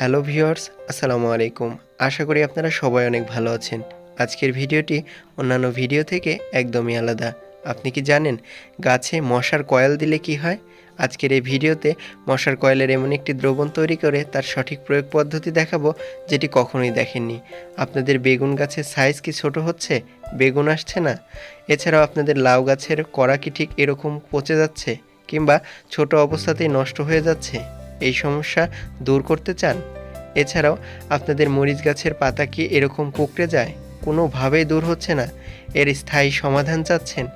Hello viewers, আসসালামু আলাইকুম। আশা করি আপনারা সবাই অনেক ভালো আছেন। আজকের ভিডিওটি অন্যান্য ভিডিও থেকে একদমই আলাদা। আপনি কি জানেন গাছে মশার কয়েল দিলে কি হয়? আজকের এই ভিডিওতে মশার কয়েলের এমন একটি দ্রবণ তৈরি করে তার সঠিক প্রয়োগ পদ্ধতি দেখাবো, যেটি কখনোই দেখেননি। আপনাদের বেগুন গাছের সাইজ কি ছোট হচ্ছে? বেগুন আসছে না? এছাড়াও আপনাদের লাউ গাছের কড়া কি ঠিক এরকম পচে যাচ্ছে? কিংবা ছোট অবস্থাতেই নষ্ট হয়ে যাচ্ছে? এই সমস্যা দূর করতে চান? এছাড়াও, আপনাদের মরিচ গাছের পাতা কি এরকম কুকড়ে যায়? কোনোভাবেই দূর হচ্ছে না। এর স্থায়ী সমাধান চাচ্ছেন।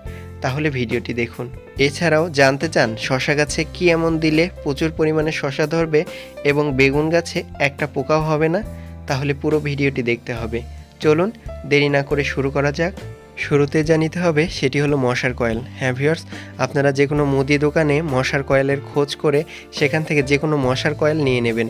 তাহলে ভিডিওটি দেখুন। এছাড়াও, জানতে চান শশা গাছে কি এমন দিলে প্রচুর পরিমাণে শশা ধরবে এবং বেগুন গাছে একটা পোকাও হবে না? তাহলে পুরো ভিডিওটি দেখতে হবে। চলুন, দেরি না করে শুরু করা যাক। শুরুতে জানিতে হবে সেটি হলো মশার কয়েল। হ্যাঁ ভিউয়ার্স আপনারা যে কোনো মুদি দোকানে মশার কয়েলের খোঁজ করে সেখান থেকে যে কোনো মশার কয়েল নিয়ে নেবেন।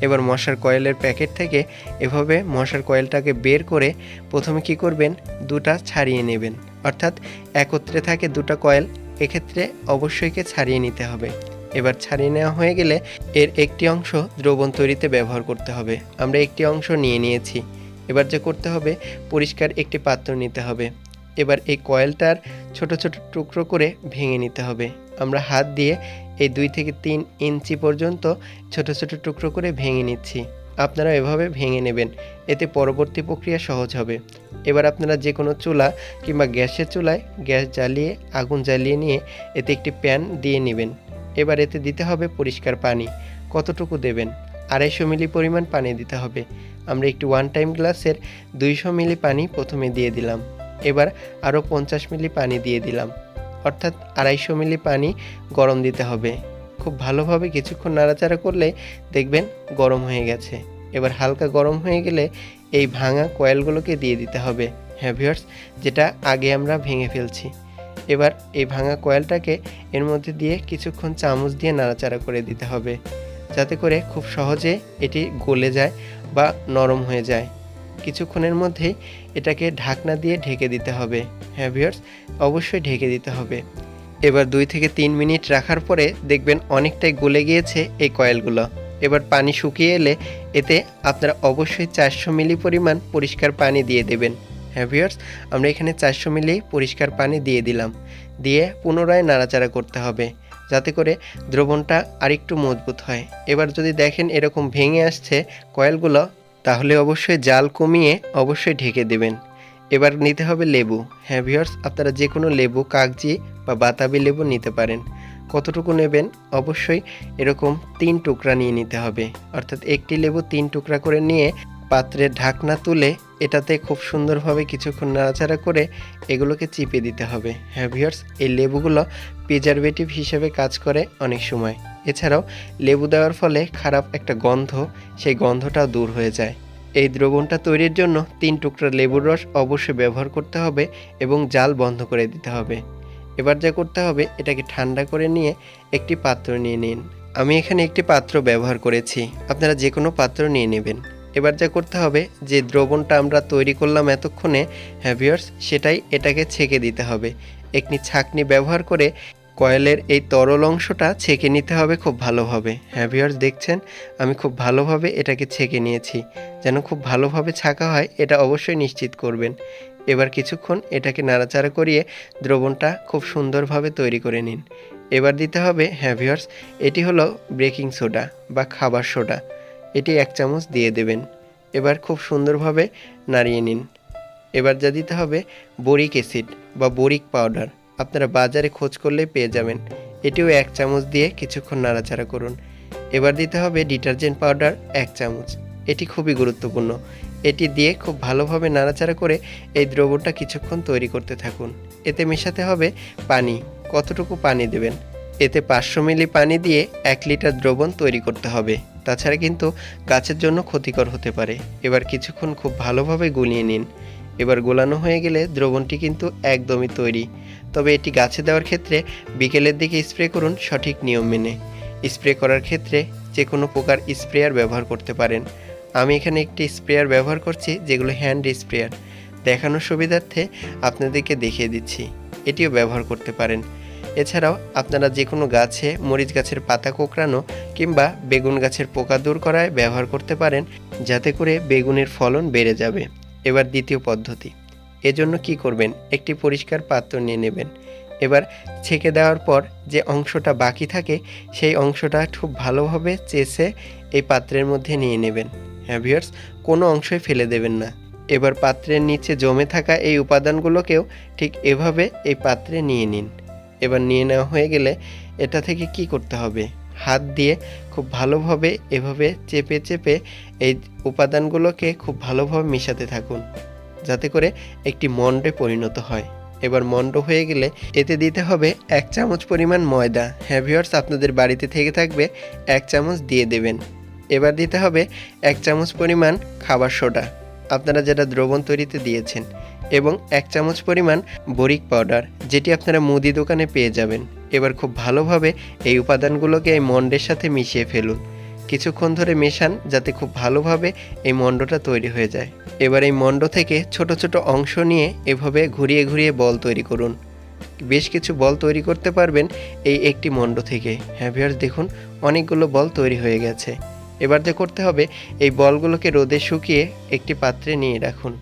এবার মশার কয়েলের প্যাকেট থেকে এভাবে মশার কয়েলটাকে বের করে প্রথমে কি করবেন? দুটা ছাড়িয়ে নেবেন। অর্থাৎ একত্রে থাকে দুটো কয়েল, এক্ষেত্রে অবশ্যইকে ছাড়িয়ে নিতে হবে। এবার ছাড়িয়ে নেওয়া হয়ে গেলে এর একটি অংশ দ্রবণ তৈরিতে ব্যবহার করতে হবে। আমরা একটি অংশ নিয়ে নিয়েছি। এবার যে করতে হবে, পরিষ্কার একটি পাত্র নিতে হবে। এবার এই কয়েলটার ছোট ছোট টুকরো করে ভেঙে নিতে হবে। আমরা হাত দিয়ে এই দুই থেকে তিন ইঞ্চি পর্যন্ত ছোট ছোট টুকরো করে ভেঙে নিচ্ছি। আপনারা এভাবে ভেঙে নেবেন। এতে পরবর্তী প্রক্রিয়া সহজ হবে। এবার আপনারা যে কোনো চুলা কিংবা গ্যাসের চুলায় গ্যাস জ্বালিয়ে, আগুন জ্বালিয়ে নিয়ে এতে একটি প্যান দিয়ে নেবেন। এবার এতে দিতে হবে পরিষ্কার পানি। কতটুকু দেবেন? আড়াইশো মিলি পরিমাণ পানি দিতে হবে। আমরা একটি ওয়ান টাইম গ্লাসের দুইশো মিলি পানি প্রথমে দিয়ে দিলাম। এবার আরও পঞ্চাশ মিলি পানি দিয়ে দিলাম। অর্থাৎ আড়াইশো মিলি পানি গরম দিতে হবে। খুব ভালোভাবে কিছুক্ষণ নাড়াচাড়া করলে দেখবেন গরম হয়ে গেছে। এবার হালকা গরম হয়ে গেলে এই ভাঙা কয়েলগুলোকে দিয়ে দিতে হবে। হ্যাঁ ভিউয়ার্স, যেটা আগে আমরা ভেঙে ফেলছি। এবার এই ভাঙা কয়েলটাকে এর মধ্যে দিয়ে কিছুক্ষণ চামচ দিয়ে নাড়াচাড়া করে দিতে হবে। যাতে করে খুব সহজে এটি গলে যায় বা নরম হয়ে যায়। কিছুক্ষণের মধ্যেই এটাকে ঢাকনা দিয়ে ঢেকে দিতে হবে। হ্যাঁ ভিউয়ার্স অবশ্যই ঢেকে দিতে হবে। এবার দুই থেকে তিন মিনিট রাখার পরে দেখবেন অনেকটাই গলে গিয়েছে এই কয়েলগুলো। এবার পানি শুকিয়ে এলে এতে আপনারা অবশ্যই চারশো মিলি পরিমাণ পরিষ্কার পানি দিয়ে দেবেন। হ্যাঁ ভিউয়ার্স আমরা এখানে চারশো মিলি পরিষ্কার পানি দিয়ে দিলাম। দিয়ে পুনরায় নাড়াচাড়া করতে হবে, যাতে করে দ্রবণটা আরেকটু মজবুত হয়। এবার যদি দেখেন এরকম ভেঙে আসছে কয়েলগুলো তাহলে অবশ্যই জাল কমিয়ে অবশ্যই ঢেকে দেবেন। এবার নিতে হবে লেবু। হ্যাঁ ভিউয়ার্স, আপনারা যে কোনো লেবু, কাগজি বা বাতাবি লেবু নিতে পারেন। কতটুকু নেবেন? অবশ্যই এরকম তিন টুকরা নিয়ে নিতে হবে। অর্থাৎ একটি লেবু তিন টুকরা করে নিয়ে পাত্রের ঢাকনা তুলে এটাতে খুব সুন্দরভাবে কিছুক্ষণ নাড়াচাড়া করে এগুলোকে চিপে দিতে হবে। হ্যাঁ ভিউয়ার্স, এই লেবুগুলো প্রিজারভেটিভ হিসেবে কাজ করে অনেক সময়। এছাড়াও লেবু দেওয়ার ফলে খারাপ একটা গন্ধ, সেই গন্ধটাও দূর হয়ে যায়। এই দ্রবণটা তৈরির জন্য তিন টুকরা লেবুর রস অবশ্যই ব্যবহার করতে হবে এবং জাল বন্ধ করে দিতে হবে। এবার যা করতে হবে, এটাকে ঠান্ডা করে নিয়ে একটি পাত্র নিয়ে নিন। আমি এখানে একটি পাত্র ব্যবহার করেছি, আপনারা যে কোনো পাত্র নিয়ে নেবেন। এবার যা করতে হবে, যে দ্রবণটা আমরা তৈরি করলাম এতক্ষণে হ্যাভিয়ার্স সেটাই এটাকে ছেঁকে দিতে হবে। একটি ছাকনি ব্যবহার করে কয়েলের এই তরল অংশটা ছেঁকে নিতে হবে খুব ভালোভাবে। হ্যাঁ ভিউয়ার্স দেখছেন? আমি খুব ভালোভাবে এটাকে ছেঁকে নিয়েছি। যেন খুব ভালোভাবে ছাঁকা হয়, এটা অবশ্যই নিশ্চিত করবেন। এবার কিছুক্ষণ এটাকে নাড়াচাড়া করিয়ে দ্রবণটা খুব সুন্দরভাবে তৈরি করে নিন। এবার দিতে হবে হ্যাঁ ভিউয়ার্স এটি হলো বেকিং সোডা বা খাবার সোডা এটি এক চামচ দিয়ে দেবেন। এবার খুব সুন্দরভাবে নাড়িয়ে নিন। এবার যা দিতে হবে, বরিক অ্যাসিড বা বরিক পাউডার আপনারা বাজারে খোঁজ করলেই পেয়ে যাবেন। এটিও এক চামচ দিয়ে কিছুক্ষণ নাড়াচাড়া করুন। এবার দিতে হবে ডিটারজেন্ট পাউডার এক চামচ। এটি খুবই গুরুত্বপূর্ণ। এটি দিয়ে খুব ভালোভাবে নাড়াচাড়া করে এই দ্রবণটা কিছুক্ষণ তৈরি করতে থাকুন। এতে মেশাতে হবে পানি। কতটুকু পানি দেবেন? এতে পাঁচশো মিলি পানি দিয়ে এক লিটার দ্রবণ তৈরি করতে হবে। তাছাড়া কিন্তু গাছের জন্য ক্ষতিকর হতে পারে। এবার কিছুক্ষণ খুব ভালোভাবে গুলিয়ে নিন। এবার গোলানো হয়ে গেলে দ্রবণটি কিন্তু একদমই তৈরি। তবে এটি গাছে দেওয়ার ক্ষেত্রে বিকেলের দিকে স্প্রে করুন সঠিক নিয়ম মেনে। স্প্রে করার ক্ষেত্রে যে কোনো প্রকার স্প্রেয়ার ব্যবহার করতে পারেন। আমি এখানে একটি স্প্রেয়ার ব্যবহার করছি, যেগুলো হ্যান্ড স্প্রেয়ার। দেখানোর সুবিধার্থে আপনাদেরকে দেখিয়ে দিচ্ছি। এটিও ব্যবহার করতে পারেন। এছাড়াও আপনারা যে কোনো গাছে মরিচ গাছের পাতা কোঁকড়ানো কিংবা বেগুন গাছের পোকা দূর করায় ব্যবহার করতে পারেন, যাতে করে বেগুনের ফলন বেড়ে যাবে। এবার দ্বিতীয় পদ্ধতি। এজন্য কি করবেন? একটি পরিষ্কার পাত্র নিয়ে নেবেন। এবার ছেঁকে দেওয়ার পর যে অংশটা বাকি থাকে, সেই অংশটা খুব ভালোভাবে চেষে এই পাত্রের মধ্যে নিয়ে নেবেন। হ্যাঁ ভিউয়ার্স, কোনো অংশই ফেলে দেবেন না। এবার পাত্রের নিচে জমে থাকা এই উপাদানগুলোকেও ঠিক এভাবে এই পাত্রে নিয়ে নিন। এবার নিয়ে নেওয়া হয়ে গেলে এটা থেকে কি করতে হবে? হাত দিয়ে খুব ভালোভাবে এভাবে চেপে চেপে এই উপাদানগুলোকে খুব ভালোভাবে মেশাতে থাকুন, যাতে করে একটি মন্ডে পরিণত হয়। এবার মন্ড হয়ে গেলে এতে দিতে হবে এক চামচ পরিমাণ ময়দা। হ্যাভিয়ার্স আপনাদের বাড়িতে থেকে থাকবে এক চামচ দিয়ে দেবেন। এবার দিতে হবে এক চামচ পরিমাণ খাবার সোডা। আপনারা যেটা দ্রবণ তৈরিতে দিয়েছেন, এবং এক চামচ পরিমাণ বরিক পাউডার, যেটি আপনারা মুদি দোকানে পেয়ে যাবেন। এবার খুব ভালোভাবে এই উপাদানগুলোকে এই মন্ডের সাথে মিশিয়ে ফেলুন। কিছুক্ষণ ধরে মেশান যাতে খুব ভালোভাবে এই মণ্ডটা তৈরি হয়ে যায়। এবার এই মণ্ড থেকে ছোট ছোট অংশ নিয়ে এভাবে ঘুরিয়ে ঘুরিয়ে বল তৈরি করুন। বেশ কিছু বল তৈরি করতে পারবেন এই একটি মণ্ড থেকে। হ্যাঁ ভিউয়ার্স, দেখুন, অনেকগুলো বল তৈরি হয়ে গেছে। এবার যে করতে হবে, এই বলগুলোকে রোদে শুকিয়ে একটি পাত্রে নিয়ে রাখুন।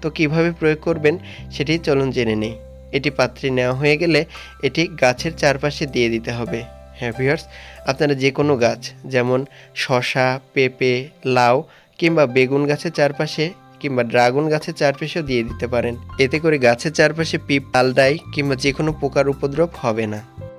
তো কীভাবে প্রয়োগ করবেন সেটি চলুন জেনে নেই। এটি পাত্রে নেওয়া হয়ে গেলে এটি গাছের চারপাশে দিয়ে দিতে হবে। হ্যাঁ ভিউয়ার্স আপনারা যে কোনো গাছ, যেমন শশা পেঁপে, লাউ, কিংবা বেগুন গাছের চারপাশে, কিংবা ড্রাগন গাছের চারপাশেও দিয়ে দিতে পারেন। এতে করে গাছের চারপাশে পিপ পালডাই কিংবা যে কোনো পোকার উপদ্রব হবে না।